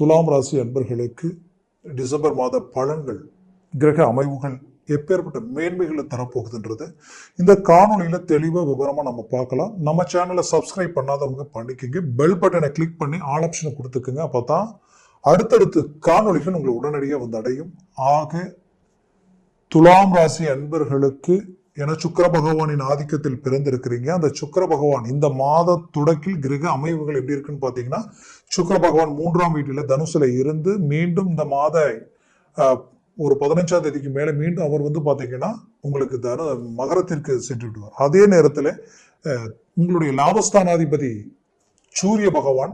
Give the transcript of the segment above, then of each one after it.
துலாம் ராசி அன்பர்களுக்கு டிசம்பர் மாத பலன்கள் கிரக அமைவுகள் எப்பேற்பட்ட மேன்மைகளை தரப்போகுதுன்றது இந்த காணொலியில் தெளிவாக விவரமாக நம்ம பார்க்கலாம். நம்ம சேனலை சப்ஸ்கிரைப் பண்ணாதவங்க பண்ணிக்கோங்க. பெல் பட்டனை கிளிக் பண்ணி ஆல் ஆப்ஷனை கொடுத்துக்குங்க. அப்போ தான் அடுத்தடுத்து காணொளிகள் உங்களை உடனடியாக வந்து அடையும். ஆக துலாம் ராசி அன்பர்களுக்கு ஏன்னா சுக்கிர பகவானின் ஆதிக்கத்தில் பிறந்திருக்கிறீங்க. அந்த சுக்கர பகவான் இந்த மாத துடக்கில் கிரக அமைவுகள் எப்படி இருக்குன்னு பார்த்தீங்கன்னா சுக்கிர பகவான் மூன்றாம் வீட்டில் தனுசுல இருந்து மீண்டும் இந்த மாத ஒரு பதினஞ்சாம் தேதிக்கு மேலே மீண்டும் அவர் வந்து பார்த்தீங்கன்னா உங்களுக்கு தனு மகரத்திற்கு சென்று விடுவார். அதே நேரத்தில் உங்களுடைய லாபஸ்தானாதிபதி சூரிய பகவான்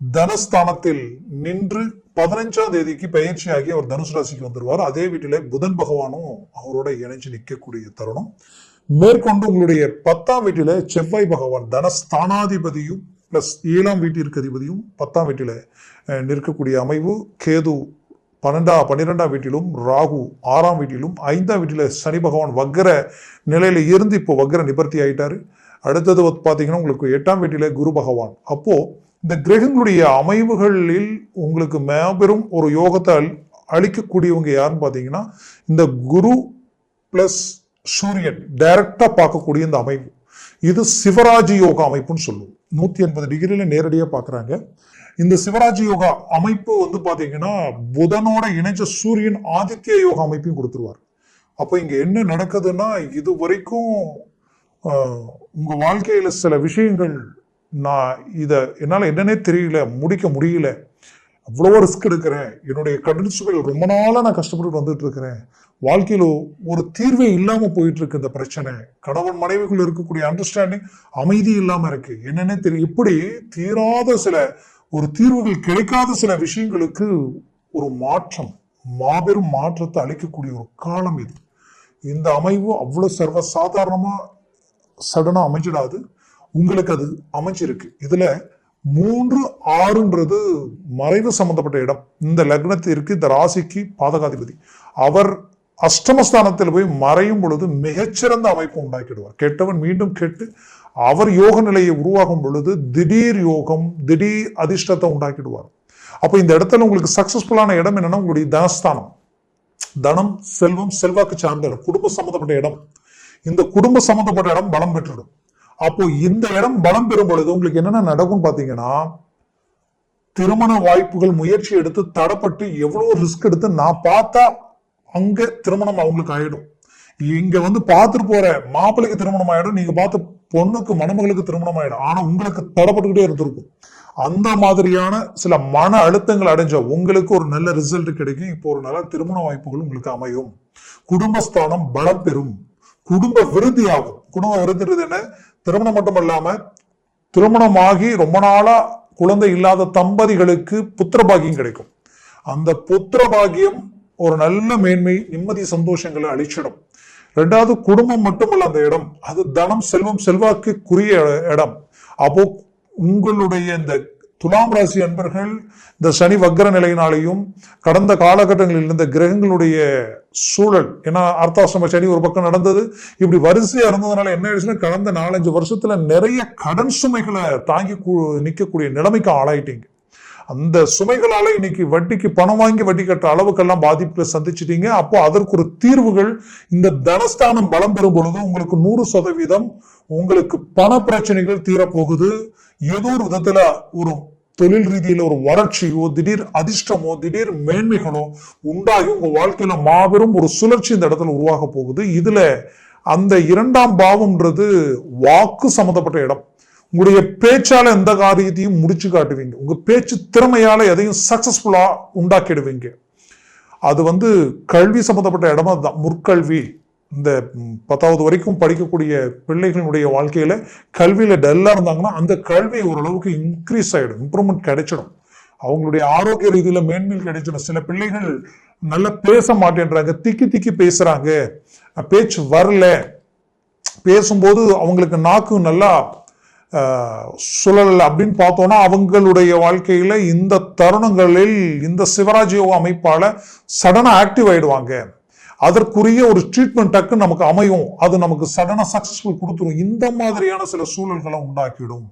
தனஸ்தானத்தில் நின்று பதினஞ்சாம் தேதிக்கு பயிற்சியாகி அவர் தனுசு ராசிக்கு வந்துடுவார் அதே வீட்டிலே புதன் பகவானும் அவரோட இணைஞ்சு நிற்கக்கூடிய தருணம். மேற்கொண்டு உங்களுடைய பத்தாம் வீட்டில செவ்வாய் பகவான் தனஸ்தானாதிபதியும் பிளஸ் ஏழாம் வீட்டிற்கு அதிபதியும் பத்தாம் வீட்டில நிற்கக்கூடிய அமைவு. கேது பன்னெண்டா பன்னிரெண்டாம் வீட்டிலும் ராகு ஆறாம் வீட்டிலும் ஐந்தாம் வீட்டில சனி பகவான் வக்கர நிலையில இருந்து இப்போ வக்கர நிபர்த்தி ஆயிட்டாரு. அடுத்தது பார்த்தீங்கன்னா உங்களுக்கு எட்டாம் வீட்டில குரு பகவான். அப்போ இந்த கிரகங்களுடைய அமைவுகளில் உங்களுக்கு மேபெரும் ஒரு யோகத்தை அளி- அளிக்கக்கூடியவங்க யாருன்னு பார்த்தீங்கன்னா இந்த குரு பிளஸ் சூரியன் டைரக்டாக பார்க்கக்கூடிய இந்த அமைப்பு இது சிவராஜ் யோகா அமைப்புன்னு சொல்லுவோம். நூற்றி எண்பது டிகிரியில் நேரடியாக பார்க்குறாங்க. இந்த சிவராஜ் யோகா அமைப்பு வந்து பார்த்தீங்கன்னா புதனோட இணைஞ்ச சூரியன் ஆதித்ய யோகா அமைப்பையும் கொடுத்துருவார். அப்போ இங்கே என்ன நடக்குதுன்னா இது வரைக்கும் உங்கள் வாழ்க்கையில் சில விஷயங்கள் நான் இதை என்னால் என்னன்னே தெரியல முடிக்க முடியல. அவ்வளோ ரிஸ்க் எடுக்கிறேன். என்னுடைய கடன் சுமைகள் ரொம்ப நாளாக நான் கஷ்டப்பட்டு வந்துட்டு இருக்கிறேன். வாழ்க்கையில் ஒரு தீர்வே இல்லாமல் போயிட்டு இருக்கு இந்த பிரச்சனை. கணவன் மனைவிக்குள்ள இருக்கக்கூடிய அண்டர்ஸ்டாண்டிங் அமைதி இல்லாமல் இருக்கு. என்னென்ன தெரியும் இப்படி தீராத சில ஒரு தீர்வுகள் கிடைக்காத சில விஷயங்களுக்கு ஒரு மாற்றம் மாபெரும் மாற்றத்தை அளிக்கக்கூடிய ஒரு காலம் இது. இந்த அமைவு சர்வ சாதாரணமாக சடனாக அமைஞ்சிடாது. உங்களுக்கு அது அமைஞ்சிருக்கு. இதுல மூன்று ஆறுன்றது மறைவு சம்பந்தப்பட்ட இடம். இந்த லக்னத்திற்கு இந்த ராசிக்கு பாதகாதிபதி. அவர் அஷ்டமஸ்தானத்தில் போய் மறையும் பொழுது மிகச்சிறந்த அமைப்பு உண்டாக்கிடுவார். கெட்டவன் மீண்டும் கெட்டு அவர் யோக நிலையை உருவாகும் பொழுது திடீர் யோகம் திடீர் அதிர்ஷ்டத்தை உண்டாக்கிடுவார். அப்போ இந்த இடத்துல உங்களுக்கு சக்சஸ்ஃபுல்லான இடம் என்னன்னா உங்களுடைய தனஸ்தானம். தனம் செல்வம் செல்வாக்கு சார்ந்த இடம். குடும்ப சம்பந்தப்பட்ட இடம். இந்த குடும்ப சம்பந்தப்பட்ட இடம் பலம் பெற்றுடும் அப்போ இந்த இடம் பலம் பெறும் பொழுது உங்களுக்கு என்னென்ன நடக்கும் பாத்தீங்கன்னா திருமண வாய்ப்புகள் முயற்சி எடுத்து தடப்பட்டு எவ்வளவு ரிஸ்க் எடுத்து நான் பார்த்தா அங்க திருமணம் அவங்களுக்கு ஆயிடும். இங்க வந்து பார்த்துட்டு போற மாப்பிள்ளைக்கு திருமணம் ஆயிடும் நீங்க பார்த்த பொண்ணுக்கு மணமகளுக்கு திருமணம் ஆயிடும். ஆனா உங்களுக்கு தடப்பட்டுக்கிட்டே இருந்திருக்கும். அந்த மாதிரியான சில மன அழுத்தங்கள் அடைஞ்ச உங்களுக்கு ஒரு நல்ல ரிசல்ட் கிடைக்கும். இப்போ ஒரு நல்ல திருமண வாய்ப்புகள் உங்களுக்கு அமையும். குடும்பஸ்தானம் பலம் பெறும். குடும்ப விருத்தி ஆகும் குடும்ப விருத்தின்றது என்ன? திருமணம் மட்டும் இல்லாம திருமணமாகி ரொம்ப நாளா குழந்தை இல்லாத தம்பதிகளுக்கு புத்திர பாக்கியம் கிடைக்கும். அந்த புத்திர பாக்கியம் ஒரு நல்ல மேன்மை நிம்மதி சந்தோஷங்களை அழிச்சிடும் ரெண்டாவது குடும்பம் மட்டுமல்ல அந்த இடம். அது தனம் செல்வம் செல்வாக்குக்குரிய இடம். அப்போ உங்களுடைய இந்த துலாம் ராசி அன்பர்கள் இந்த சனி வக்ர நிலையினாலையும் கடந்த காலகட்டங்களில் இருந்த கிரகங்களுடைய சூழல் ஏன்னா அர்த்தாசிரம சனி ஒரு பக்கம் நடந்தது இப்படி வரிசையாக இருந்ததுனால என்ன ஆயிடுச்சுன்னா கடந்த நாலஞ்சு வருஷத்துல நிறைய கடன் சுமைகளை தாங்கி நிற்கக்கூடிய நிலைமைக்கு ஆளாயிட்டீங்க. அந்த சுமைகளால இன்னைக்கு வட்டிக்கு பணம் வாங்கி வட்டி கட்டுற அளவுக்கெல்லாம் பாதிப்புகளை சந்திச்சிட்டீங்க. அப்போ அதற்கு ஒரு தீர்வுகள் இந்த தனஸ்தானம் பலம் பெறும் பொழுது உங்களுக்கு நூறு சதவீதம் உங்களுக்கு பண பிரச்சனைகள் தீரப்போகுது. ஏதோ ஒரு விதத்துல ஒரு தொழில் ரீதியில ஒரு வறட்சியோ திடீர் அதிர்ஷ்டமோ திடீர் மேன்மைகளோ உண்டாகி உங்க வாழ்க்கையில மாபெரும் ஒரு சுழற்சி இந்த இடத்துல உருவாக போகுது. இதுல அந்த இரண்டாம் பாவம்ன்றது வாக்கு சம்பந்தப்பட்ட இடம். உங்களுடைய பேச்சால எந்த காரியத்தையும் முடிச்சு காட்டுவீங்க. உங்க பேச்சு திறமையால எதையும் சக்சஸ்ஃபுல்லா உண்டாக்கிடுவீங்க. அது வந்து கல்வி சம்பந்தப்பட்ட இடமா தான். முற்கல்வி இந்த பத்தாவது வரைக்கும் படிக்கக்கூடிய பிள்ளைகளுடைய வாழ்க்கையில கல்வியில டல்லா இருந்தாங்கன்னா அந்த கல்வி ஓரளவுக்கு இன்க்ரீஸ் ஆயிடும் இம்ப்ரூவ்மெண்ட் கிடைச்சிடும். அவங்களுடைய ஆரோக்கிய ரீதியில மேன்மையில் கிடைச்சிடும். சில பிள்ளைகள் நல்லா பேச மாட்டேன்றாங்க திக்கி திக்கி பேசுறாங்க. பேச்சு வரல. பேசும்போது அவங்களுக்கு நாக்கு நல்லா சுழல் அப்படின்னு பார்த்தோன்னா அவங்களுடைய வாழ்க்கையில் இந்த தருணங்களில் இந்த சிவராஜ் யோகா அமைப்பால் சடனாக ஆக்டிவ் ஆயிடுவாங்க. அதற்குரிய ஒரு ட்ரீட்மெண்ட் டக்கு நமக்கு அமையும். அது நமக்கு சடனாக சக்ஸஸ்ஃபுல் கொடுத்துரும். இந்த மாதிரியான சில சூழல்களை உண்டாக்கிடும்.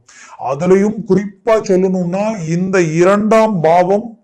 அதுலேயும் குறிப்பாக சொல்லணும்னா இந்த இரண்டாம் பாவம்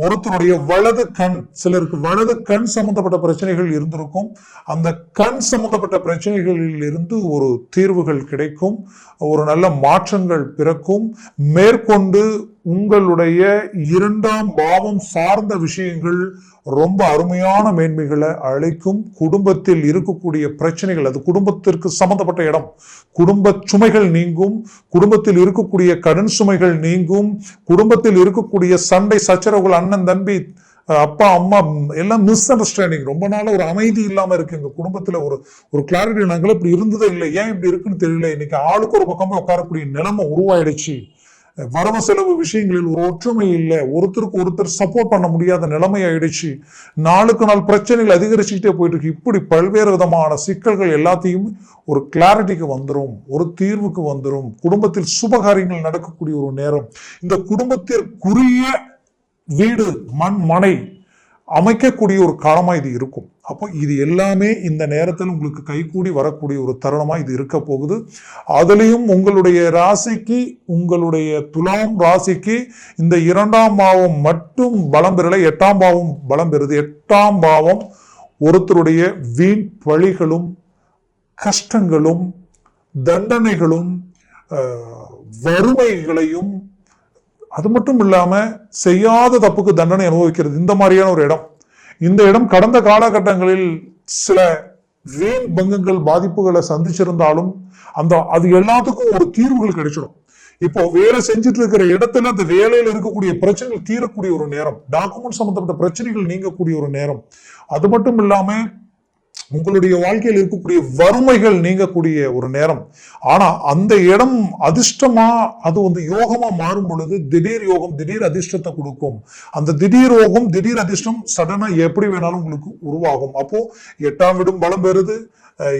ஒருத்தருடைய வலது கண் சிலருக்கு வலது கண் சம்பந்தப்பட்ட பிரச்சனைகள் இருந்திருக்கும். அந்த கண் சம்பந்தப்பட்ட பிரச்சனைகளில் இருந்து ஒரு தீர்வுகள் கிடைக்கும். ஒரு நல்ல மாற்றங்கள் பிறக்கும். மேற்கொண்டு உங்களுடைய இரண்டாம் பாவம் சார்ந்த விஷயங்கள் ரொம்ப அருமையான மேன்மைகளை அழைக்கும். குடும்பத்தில் இருக்கக்கூடிய பிரச்சனைகள் அது குடும்பத்திற்கு சம்பந்தப்பட்ட இடம். குடும்ப சுமைகள் நீங்கும். குடும்பத்தில் இருக்கக்கூடிய கடன் சுமைகள் நீங்கும். குடும்பத்தில் இருக்கக்கூடிய சண்டை சச்சரவுகள் அண்ணன் தம்பி அப்பா அம்மா எல்லாம் மிஸ் அண்டர்ஸ்டாண்டிங் ரொம்ப நாளா ஒரு அமைதி இல்லாம இருக்கு. எங்க குடும்பத்துல ஒரு ஒரு கிளாரிட்டி நாங்களே இப்படி இருந்ததே இல்லை. ஏன் இப்படி இருக்குன்னு தெரியல. இன்னைக்கு ஆளுக்கு ஒரு பக்கமா உட்காரக்கூடிய நிலைமை உருவாயிடுச்சு. வரவு செலவு விஷயங்களில் ஒரு ஒற்றுமை இல்லை. ஒருத்தருக்கு ஒருத்தர் சப்போர்ட் பண்ண முடியாத நிலைமை ஆயிடுச்சு. நாளுக்கு நாள் பிரச்சனைகள் அதிகரிச்சுக்கிட்டே போயிட்டு இருக்கு இப்படி பல்வேறு விதமான சிக்கல்கள் எல்லாத்தையும் ஒரு கிளாரிட்டிக்கு வந்துடும் ஒரு தீர்வுக்கு வந்துடும் குடும்பத்தில் சுபகாரியங்கள் நடக்கக்கூடிய ஒரு நேரம். இந்த குடும்பத்திற்குரிய வீடு மண் மனை அமைக்கக்கூடிய ஒரு காலமாக இது இருக்கும். அப்போ இது எல்லாமே இந்த நேரத்தில் உங்களுக்கு கைகூடி வரக்கூடிய ஒரு தருணமாக இது இருக்க போகுது. அதுலேயும் உங்களுடைய ராசிக்கு உங்களுடைய துலாம் ராசிக்கு இந்த இரண்டாம் பாவம் மட்டும் பலம் பெறலை எட்டாம் பாவம் பலம் பெறுது. எட்டாம் பாவம் ஒருத்தருடைய வீண் பழிகளும் கஷ்டங்களும் தண்டனைகளும் வறுமைகளையும் அது மட்டும் இல்லாமல் செய்யாத தப்புக்கு தண்டனை அனுபவிக்கிறது. இந்த மாதிரியான ஒரு இடம். இந்த இடம் கடந்த காலகட்டங்களில் சில வீண் பங்கங்கள் பாதிப்புகளை சந்திச்சிருந்தாலும் அந்த அது எல்லாத்துக்கும் ஒரு தீர்வுகள் கிடைச்சிடும். இப்போ வேலை செஞ்சுட்டு இருக்கிற இடத்துல அந்த வேலையில இருக்கக்கூடிய பிரச்சனைகள் தீரக்கூடிய ஒரு நேரம். டாக்குமெண்ட் சம்பந்தப்பட்ட பிரச்சனைகள் நீங்கக்கூடிய ஒரு நேரம். அது மட்டும் இல்லாமல் உங்களுடைய வாழ்க்கையில் இருக்கக்கூடிய வறுமைகள் நீங்கக்கூடிய ஒரு நேரம். ஆனா அந்த இடம் அதிர்ஷ்டமா அது வந்து யோகமா மாறும் பொழுது திடீர் யோகம் திடீர் அதிர்ஷ்டத்தை கொடுக்கும். அந்த திடீர் யோகம் திடீர் அதிர்ஷ்டம் சடனா எப்படி வேணாலும் உங்களுக்கு உருவாகும். அப்போ எட்டாம் வீடும் பலம் பெறுது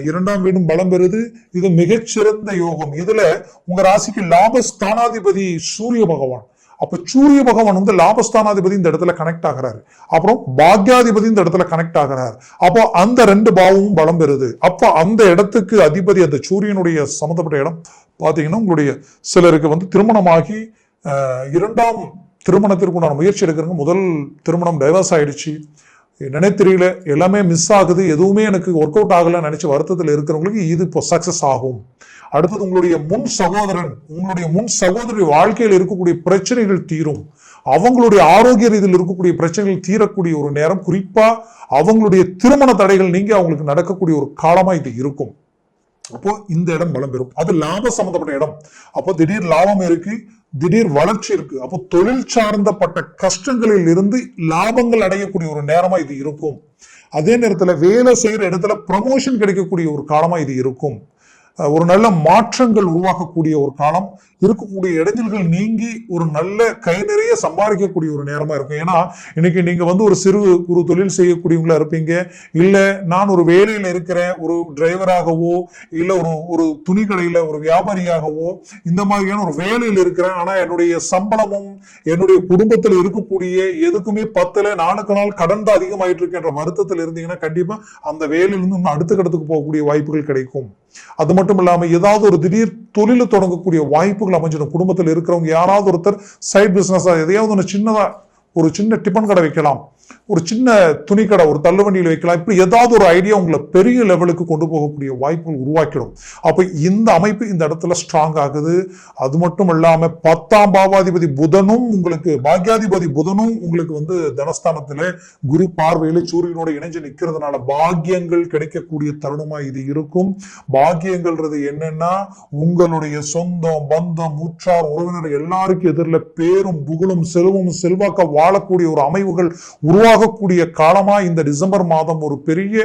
இரண்டாம் வீடும் பலம் பெறுது. இது மிகச்சிறந்த யோகம். இதுல உங்க ராசிக்கு லாபஸ்தானாதிபதி சூரிய பகவான். அப்போ சூரிய பகவான் வந்து லாபஸ்தானாதிபதி இந்த இடத்துல கனெக்ட் ஆகிறாரு. அப்புறம் பாக்யாதிபதி இந்த இடத்துல கனெக்ட் ஆகிறார். அப்போ அந்த ரெண்டு பாவமும் பலம் பெறுது. அப்போ அந்த இடத்துக்கு அதிபதி அந்த சூரியனுடைய சம்மந்தப்பட்ட இடம் பார்த்தீங்கன்னா உங்களுடைய சிலருக்கு வந்து திருமணமாகி இரண்டாம் திருமணத்திற்கு உண்டான முயற்சி எடுக்கிறவங்க முதல் திருமணம் டைவர்ஸ் ஆயிடுச்சு. என்னன்னே தெரியல எல்லாமே மிஸ் ஆகுது. எதுவுமே எனக்கு ஒர்க் அவுட் ஆகலைன்னு நினச்சி வருத்தத்தில் இருக்கிறவங்களுக்கு இது இப்போ சக்சஸ் ஆகும். அடுத்தது உங்களுடைய முன் சகோதரன் உங்களுடைய முன் சகோதரி வாழ்க்கையில் இருக்கக்கூடிய பிரச்சனைகள் தீரும். அவங்களுடைய ஆரோக்கிய ரீதியில் இருக்கக்கூடிய பிரச்சனைகள் தீரக்கூடிய ஒரு நேரம். குறிப்பா அவங்களுடைய திருமண தடைகள் நீங்க அவங்களுக்கு நடக்கக்கூடிய ஒரு காலமா இது இருக்கும். அப்போ இந்த இடம் பலம் பெறும். அது லாபம் சம்பந்தப்பட்ட இடம். அப்போ திடீர் லாபம் இருக்கு திடீர் வளர்ச்சி இருக்கு. அப்போ தொழில் சார்ந்தப்பட்ட கஷ்டங்களில் இருந்து லாபங்கள் அடையக்கூடிய ஒரு நேரமா இது இருக்கும். அதே நேரத்துல வேலை செய்யற இடத்துல ப்ரமோஷன் கிடைக்கக்கூடிய ஒரு காலமா இது இருக்கும். ஒரு நல்ல மாற்றங்கள் உருவாக்கக்கூடிய ஒரு காலம் இருக்கக்கூடிய இடைஞ்சல்கள் நீங்கி ஒரு நல்ல கை நிறைய சம்பாதிக்கக்கூடிய ஒரு நேரமா இருக்கும். ஏன்னா இன்னைக்கு நீங்க வந்து ஒரு சிறு குறு தொழில் செய்யக்கூடியவங்களா இருப்பீங்க. இல்ல நான் ஒரு வேலையில இருக்கிறேன் ஒரு டிரைவராகவோ இல்ல ஒரு ஒரு துணி கடையில ஒரு வியாபாரியாகவோ இந்த மாதிரியான ஒரு வேலையில் இருக்கிறேன். ஆனா என்னுடைய சம்பளமும் என்னுடைய குடும்பத்தில் இருக்கக்கூடிய எதுக்குமே பத்துல நாளுக்கு நாள் கடன் தான் அதிகமாயிட்டு இருக்கின்ற வருத்தத்தில் இருந்தீங்கன்னா கண்டிப்பா அந்த வேலையிலிருந்து இன்னும் அடுத்த கடத்துக்கு போகக்கூடிய வாய்ப்புகள் கிடைக்கும். அது மட்டும் இல்லாம ஏதாவது ஒரு திடீர் தொழில தொடங்கக்கூடிய வாய்ப்புகள் அமைஞ்சிடும். குடும்பத்தில் இருக்கிறவங்க யாராவது ஒருத்தர் சைட் பிசினஸ் எதையாவது ஒன்று சின்னதா ஒரு சின்ன டிபன் கடை வைக்கலாம். ஒரு சின்ன துணிக்கடை ஒரு தள்ளுவண்டியில் வைக்கலாம். இப்படி ஏதாவது ஒரு ஐடியா உங்களை பெரிய லெவலுக்கு கொண்டு போகக்கூடிய வாய்ப்புகள் உருவாக்கிடும். அப்போ இந்த அமைப்பு இந்த இடத்துல ஸ்ட்ராங் ஆகுது. அது மட்டும் இல்லாமல் பத்தாம் பாவாதிபதி புதனும் உங்களுக்கு பாக்யாதிபதி புதனும் உங்களுக்கு வந்து தனஸ்தானத்தில் குரு பார்வையில் சூரியனோட இணைஞ்சு நிற்கிறதுனால பாக்கியங்கள் கிடைக்கக்கூடிய தருணமாக இது இருக்கும். பாக்கியங்கள்ன்றது என்னன்னா உங்களுடைய சொந்தம் பந்தம் உற்றார் உறவினர் எல்லாருக்கும் எதிரில் பேரும் புகழும் செல்வமும் செல்வாக்க வாழக்கூடிய ஒரு அமைவுகள் உருவாகக்கூடிய காலமாக இந்த டிசம்பர் மாதம் ஒரு பெரிய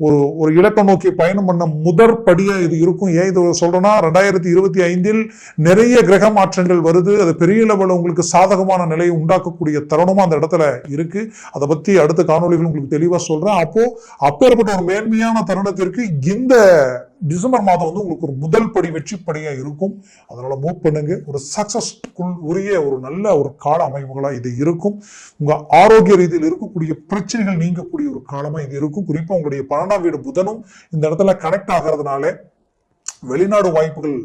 ஒரு ஒரு இலக்கம் நோக்கி பயணம் பண்ண முதற் படியாக இது இருக்கும். ஏன் இது சொல்கிறேன்னா ரெண்டாயிரத்தி இருபத்தி ஐந்தில் நிறைய கிரக மாற்றங்கள் வருது. அது பெரிய லெவலில் உங்களுக்கு சாதகமான நிலையை உண்டாக்கக்கூடிய தருணமும் அந்த இடத்துல இருக்குது அதை பற்றி அடுத்த காணொளிகள் உங்களுக்கு தெளிவாக சொல்கிறேன் அப்போது அப்பேற்பட்ட ஒரு மேன்மையான தருணத்திற்கு இந்த டிசம்பர் மாதம் வந்து உங்களுக்கு ஒரு முதல் படி வெற்றி படியாக இருக்கும். அதனால் மூவ் பண்ணுங்க. ஒரு சக்சஸ்க்குள் உரிய ஒரு நல்ல ஒரு கால அமைப்புகளாக இது இருக்கும். உங்கள் ஆரோக்கிய ரீதியில் இருக்கக்கூடிய பிரச்சனைகள் நீங்கக்கூடிய ஒரு காலமாக இது இருக்கும். குறிப்பாக உங்களுடைய பன்னெண்டாம் வீடு புதனும் இந்த இடத்துல கனெக்ட் ஆகிறதுனால வெளிநாடு வாய்ப்புகள்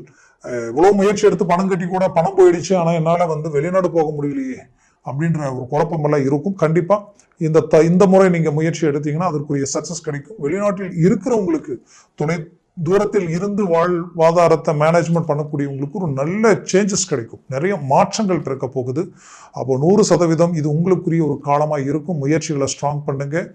இவ்வளோ முயற்சி எடுத்து பணம் கட்டி கூட பணம் போயிடுச்சு. ஆனால் என்னால் வந்து வெளிநாடு போக முடியலையே அப்படின்ற ஒரு குழப்பமெல்லாம் இருக்கும். கண்டிப்பாக இந்த த இந்த முறை நீங்கள் முயற்சி எடுத்தீங்கன்னா அதற்குரிய சக்ஸஸ் கிடைக்கும். வெளிநாட்டில் இருக்கிறவங்களுக்கு துணை தூரத்தில் இருந்து வாழ்வாதாரத்தை மேனேஜ்மெண்ட் பண்ணக்கூடியவங்களுக்கு ஒரு நல்ல சேஞ்சஸ் கிடைக்கும். நிறைய மாற்றங்கள் பிறக்க போகுது. அப்போ நூறு சதவீதம் இது உங்களுக்குரிய ஒரு காலமாக இருக்கும். முயற்சிகளை ஸ்ட்ராங் பண்ணுங்கள்